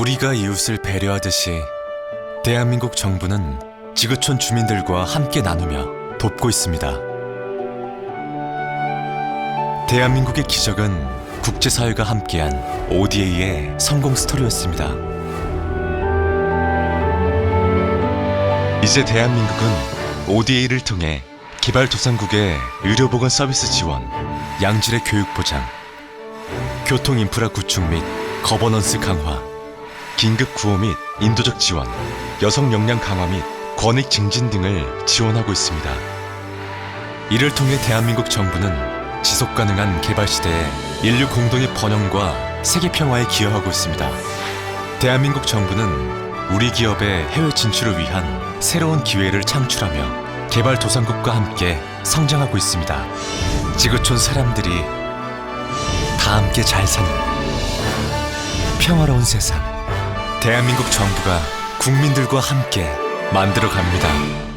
우리가 이웃을 배려하듯이 대한민국 정부는 지구촌 주민들과 함께 나누며 돕고 있습니다. 대한민국의 기적은 국제사회가 함께한 ODA의 성공 스토리였습니다. 이제 대한민국은 ODA를 통해 개발도상국의 의료보건 서비스 지원, 양질의 교육 보장, 교통 인프라 구축 및 거버넌스 강화, 긴급 구호 및 인도적 지원, 여성 역량 강화 및 권익 증진 등을 지원하고 있습니다. 이를 통해 대한민국 정부는 지속 가능한 개발 시대에 인류 공동의 번영과 세계 평화에 기여하고 있습니다. 대한민국 정부는 우리 기업의 해외 진출을 위한 새로운 기회를 창출하며 개발 도상국과 함께 성장하고 있습니다. 지구촌 사람들이 다 함께 잘 사는 평화로운 세상 대한민국 정부가 국민들과 함께 만들어 갑니다.